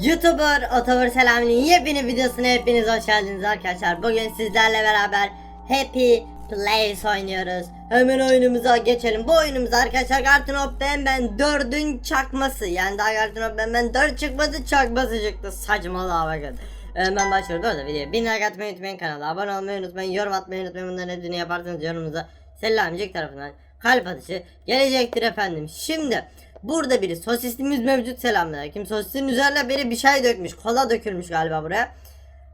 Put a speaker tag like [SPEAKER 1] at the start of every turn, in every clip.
[SPEAKER 1] YouTuber Otavur Selam'ın yepyeni videosuna hepiniz hoş geldiniz arkadaşlar. Bugün sizlerle beraber Happy Place oynuyoruz. Hemen oyunumuza geçelim. Bu oyunumuz arkadaşlar Garten of Ben Ben 4'ün çakması. Yani daha Garten of Ben Ben 4 çıkmadı çakması çıktı. Saçmalığa bakın. Hemen başlıyoruz. Bu arada videoya 1000 like atmayı unutmayın kanala abone olmayı unutmayın yorum atmayı unutmayın bunların hepsini yaparsanız yorumunuza Selamcık tarafından kalp atışı gelecektir efendim. Şimdi burada biri sosislimiz mevcut selamlar. Kim sosisin üzerine biri bir şey dökmüş. Kola dökülmüş galiba buraya.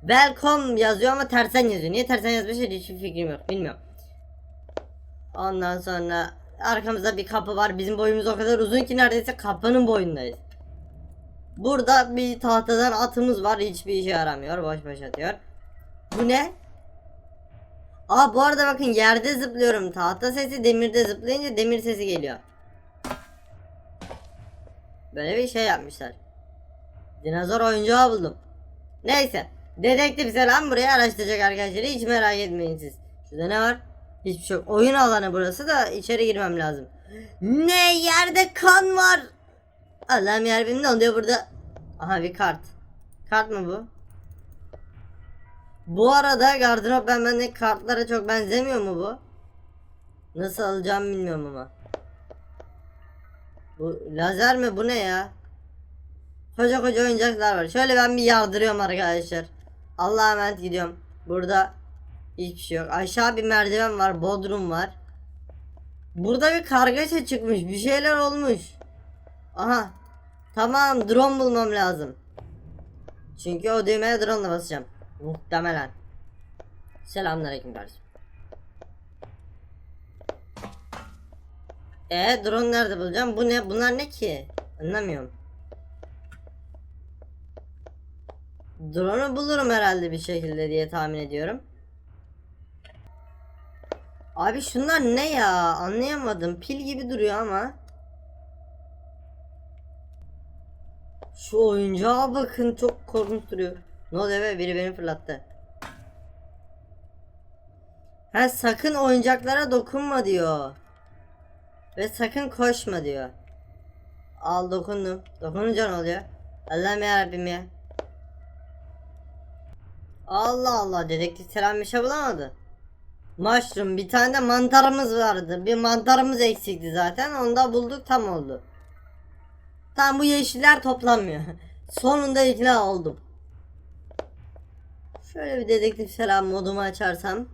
[SPEAKER 1] Welcome yazıyor ama tersen yazıyor. Niye tersen yazmış hiçbir fikrim yok. Bilmiyorum. Ondan sonra arkamızda bir kapı var. Bizim boyumuz o kadar uzun ki neredeyse kapının boyundayız. Burada bir tahtadan atımız var. Hiçbir işe yaramıyor. Boş boş atıyor. Bu ne? Aa bu arada bakın yerde zıplıyorum. Tahta sesi demirde zıplayınca demir sesi geliyor. Böyle bir şey yapmışlar. Dinozor oyuncağı buldum. Neyse. Dedektif selam buraya araştıracak arkadaşlar. Hiç merak etmeyin siz. Şurada ne var? Hiçbir şey yok. Oyun alanı burası da içeri girmem lazım. Ne yerde kan var. Allah'ım yarabbim ne oluyor burada? Aha bir kart. Kart mı bu? Bu arada gardırop ben bendeki kartlara çok benzemiyor mu bu? Nasıl alacağım bilmiyorum ama. Bu lazer mi bu ne ya? Koca koca oyuncaklar var. Şöyle ben bir yardırıyorum arkadaşlar. Allah'a emanet gidiyorum. Burada hiçbir şey yok. Aşağı bir merdiven var. Bodrum var. Burada bir kargaşa çıkmış. Bir şeyler olmuş. Aha. Tamam drone bulmam lazım. Çünkü o düğmeye drone basacağım. Muhtemelen. Selamünaleyküm kardeşim. E drone nerede bulacağım? Bu ne? Bunlar ne ki? Anlamıyorum. Drone'u bulurum herhalde bir şekilde diye tahmin ediyorum. Abi şunlar ne ya? Anlayamadım. Pil gibi duruyor ama. Şu oyuncağa bakın çok korkunç duruyor. Ne oluyor be? Biri beni fırlattı. Ha sakın oyuncaklara dokunma diyor. Ve sakın koşma diyor. Al dokundum. Dokununca ne oluyor? Allah'ım yarabbim ya. Allah Allah dedektif selam bir şey bulamadı. Mushroom bir tane de mantarımız vardı. Bir mantarımız eksikti zaten. Onu da bulduk tam oldu. Tam bu yeşiller toplanmıyor. Sonunda ikna oldum. Şöyle bir dedektif selam modumu açarsam.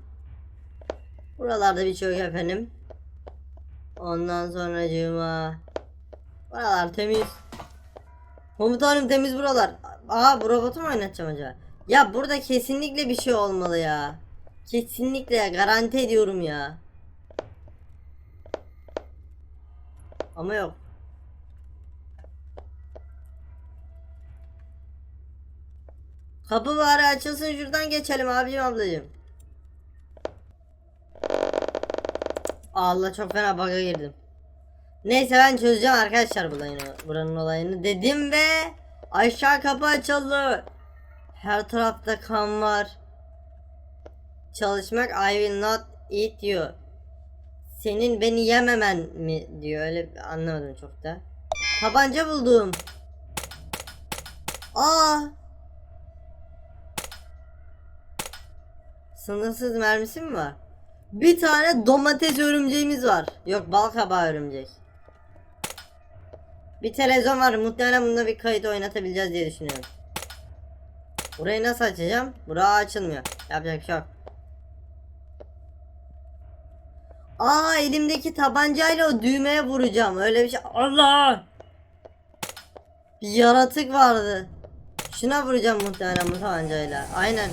[SPEAKER 1] Buralarda bir şey efendim. Ondan sonra cıma. Buralar temiz. Komutanım temiz buralar. Aa bu robotu mu oynatacağım acaba? Ya burada kesinlikle bir şey olmalı ya. Kesinlikle garanti ediyorum ya. Ama yok. Kapı bari açılsın şuradan geçelim abicim ablacım. Allah çok fena bug'a girdim. Neyse ben çözeceğim arkadaşlar buranın, buranın olayını dedim ve aşağı kapı açıldı. Her tarafta kan var. Çalışmak I will not eat you. Senin beni yememen mi diyor öyle anlamadım çok da. Tabanca buldum. Aa. Sınırsız mermisi mi var? Bir tane domates örümceğimiz var. Yok bal kabağı örümcek. Bir televizyon var. Muhtemelen bunda bir kayıt oynatabileceğiz diye düşünüyorum. Burayı nasıl açacağım? Bura açılmıyor. Yapacak bir şey yok. Aa elimdeki tabancayla o düğmeye vuracağım. Öyle bir şey. Allah! Bir yaratık vardı. Şuna vuracağım muhtemelen bu tabancayla. Aynen.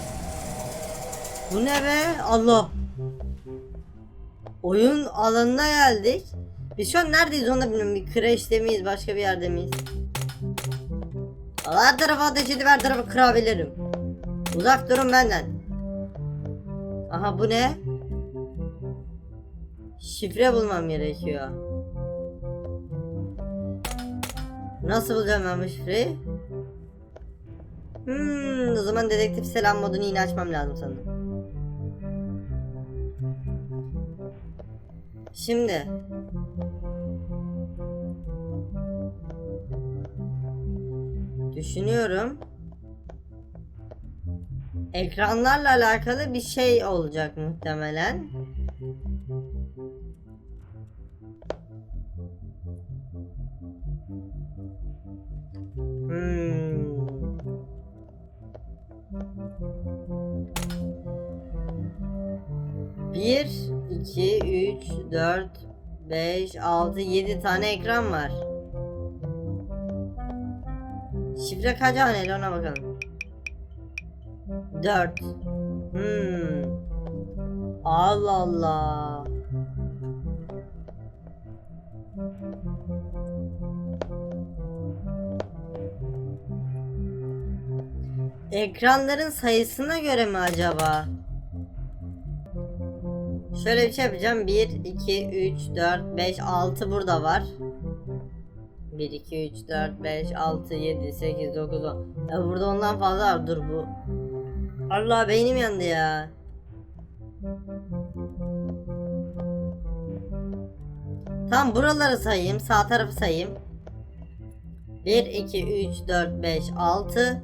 [SPEAKER 1] Bu ne be? Allah. Oyun alanına geldik. Biz şu an neredeyiz onu da bilmiyorum. Bir crash'te miyiz? Başka bir yerde miyiz? Her tarafa ateş edip her tarafı kırabilirim. Uzak durun benden. Aha bu ne? Şifre bulmam gerekiyor. Nasıl bulacağım ben bu şifreyi? Hmm, o zaman dedektif selam modunu yine açmam lazım sanırım. Şimdi Düşünüyorum. Ekranlarla alakalı bir şey olacak muhtemelen. Hmm. Bir, iki, üç, dört, beş, altı, yedi tane ekran var. Şifre kaç haneli ona bakalım. 4. Hmm. Allah Allah. Ekranların sayısına göre mi acaba? Şöyle bir şey yapacağım. 1, 2, 3, 4, 5, 6 burada var. 1, 2, 3, 4, 5, 6, 7, 8, 9, 10. Ya burada ondan fazla var. Dur bu. Allah beynim yandı ya. Tam buraları sayayım. Sağ tarafı sayayım. 1, 2, 3, 4, 5, 6.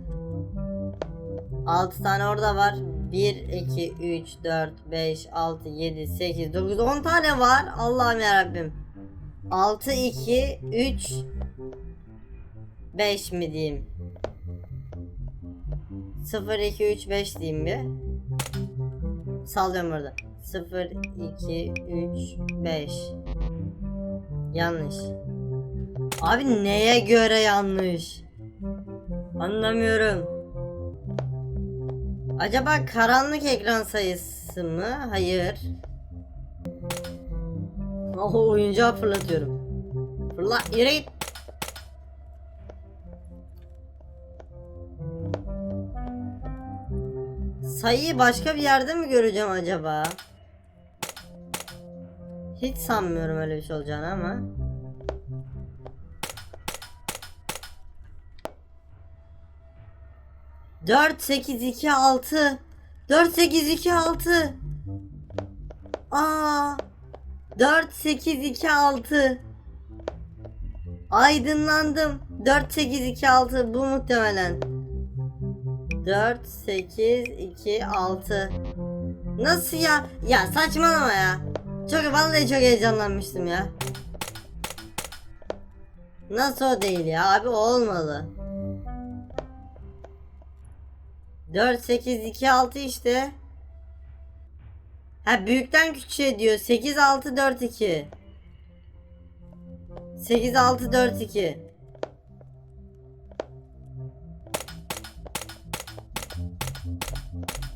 [SPEAKER 1] 6 tane orada var. 1, 2, 3, 4, 5, 6, 7, 8, 9, 10 tane var. Allah'ım yarabbim. 6, 2, 3, 5 mi diyeyim? 0, 2, 3, 5 diyeyim bir. Sallıyorum burada. 0, 2, 3, 5. Yanlış. Abi neye göre yanlış? Anlamıyorum. Acaba karanlık ekran sayısı mı? Hayır. Oh oyuncağı fırlatıyorum. Fırla yere git. Sayıyı başka bir yerde mi göreceğim acaba? Hiç sanmıyorum öyle bir şey olacağını ama. Dört, sekiz, iki, altı. Dört, sekiz, iki, altı. Aa. Dört, sekiz, iki, altı. Aydınlandım. Dört, sekiz, iki, altı. Bu muhtemelen. 4, 8, 2, 6. Nasıl ya? Ya saçmalama ya. Çok vallahi çok heyecanlanmıştım ya. Nasıl o değil ya? Abi o olmalı. 4, 8, 2, 6 işte. Ha büyükten küçüğe diyor. 8, 6, 4, 2. 8, 6, 4, 2.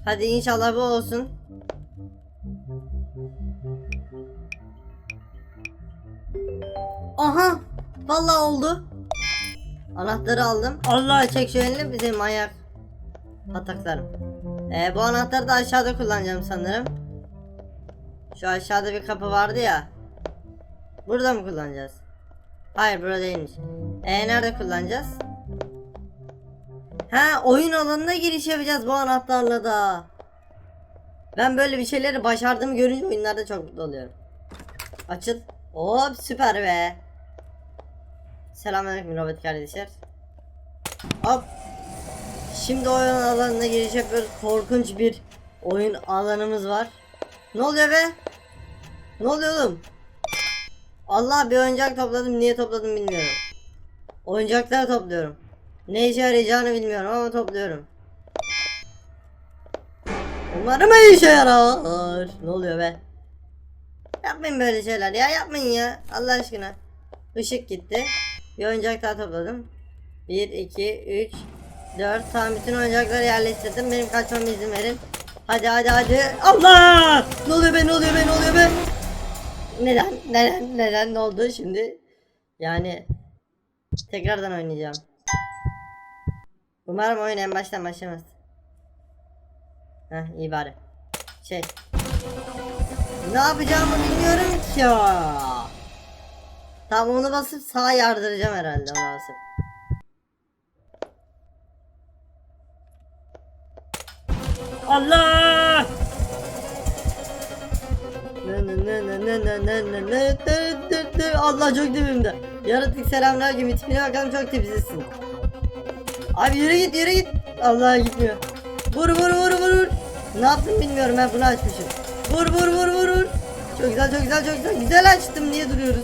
[SPEAKER 1] Hadi inşallah bu olsun. Aha! Vallahi oldu. Anahtarı aldım. Allah çek şu elini bizim ayak. Pataklarım. Ee, bu anahtarı da aşağıda kullanacağım sanırım. Şu aşağıda bir kapı vardı ya. Burada mı kullanacağız? Hayır burada değilmiş. Ee nerede kullanacağız? Ha oyun alanına giriş yapacağız bu anahtarla da. Ben böyle bir şeyleri başardığımı görünce oyunlarda çok mutlu oluyorum. Açıl. Hop süper be. Selamünaleyküm robot kardeşler. Hop. Şimdi oyun alanına giriş yapıyoruz. Korkunç bir oyun alanımız var. Ne oluyor be? Ne oluyor oğlum? Allah bir oyuncak topladım. Niye topladım bilmiyorum. Oyuncakları topluyorum. Ne işe yarayacağını bilmiyorum ama topluyorum. Umarım işe yarar. Ne oluyor be? Yapmayın böyle şeyler ya yapmayın ya Allah aşkına. Işık gitti. Bir oyuncak daha topladım. 1, 2, 3, 4. Tamam bütün oyuncakları yerleştirdim. Benim kaçmama izin verin. Hadi hadi hadi. Allah! Ne oluyor be ne oluyor be ne oluyor be? Neden neden neden ne oldu şimdi? Yani tekrardan oynayacağım. Umarım oyun en baştan başlamaz. Heh iyi bari. Şey. Ne yapacağımı bilmiyorum ki. Tamam onu basıp sağa yardıracağım herhalde ona basıp. Allah! Ne ne ne ne ne ne ne ne ne ne ne Allah çok dibimde. Yaratık selamünaleyküm. İsmine bakalım çok tipsizsin. Abi yürü git yürü git. Allah gitmiyor. Vur vur vur vur vur. Ne yaptım bilmiyorum ben bunu açmışım. Vur vur vur vur vur. Çok güzel çok güzel çok güzel. Güzel açtım niye duruyoruz?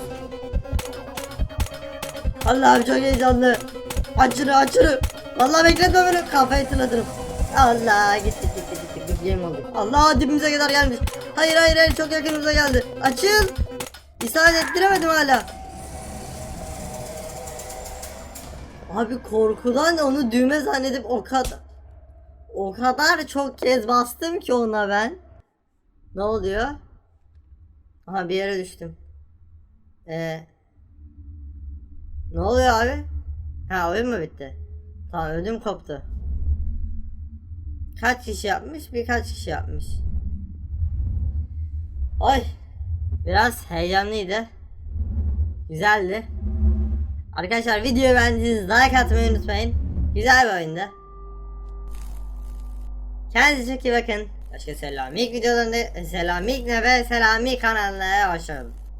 [SPEAKER 1] Allah'ım çok heyecanlı. Açırı açırı. Vallahi bekletme beni. Kafayı tırladırım. Allah gitti gitti Game oldu. Allah dibimize kadar gelmiş. Hayır hayır hayır çok yakınımıza geldi. Açıl. İsabet ettiremedim hala. Abi korkudan onu düğme zannedip o kadar o kadar çok kez bastım ki ona ben. Ne oluyor? Aha bir yere düştüm. Ee, ne oluyor abi? Ha oyun mu bitti? Tamam ödüm koptu. Kaç kişi yapmış? Birkaç kişi yapmış. Ay. Biraz heyecanlıydı. Güzeldi. Arkadaşlar videoyu beğendiyseniz like atmayı unutmayın. Güzel bir oyundu. Kendinize çok iyi bakın. Başka Selamik videolarında Selamik ne ve Selami kanalına hoşçakalın.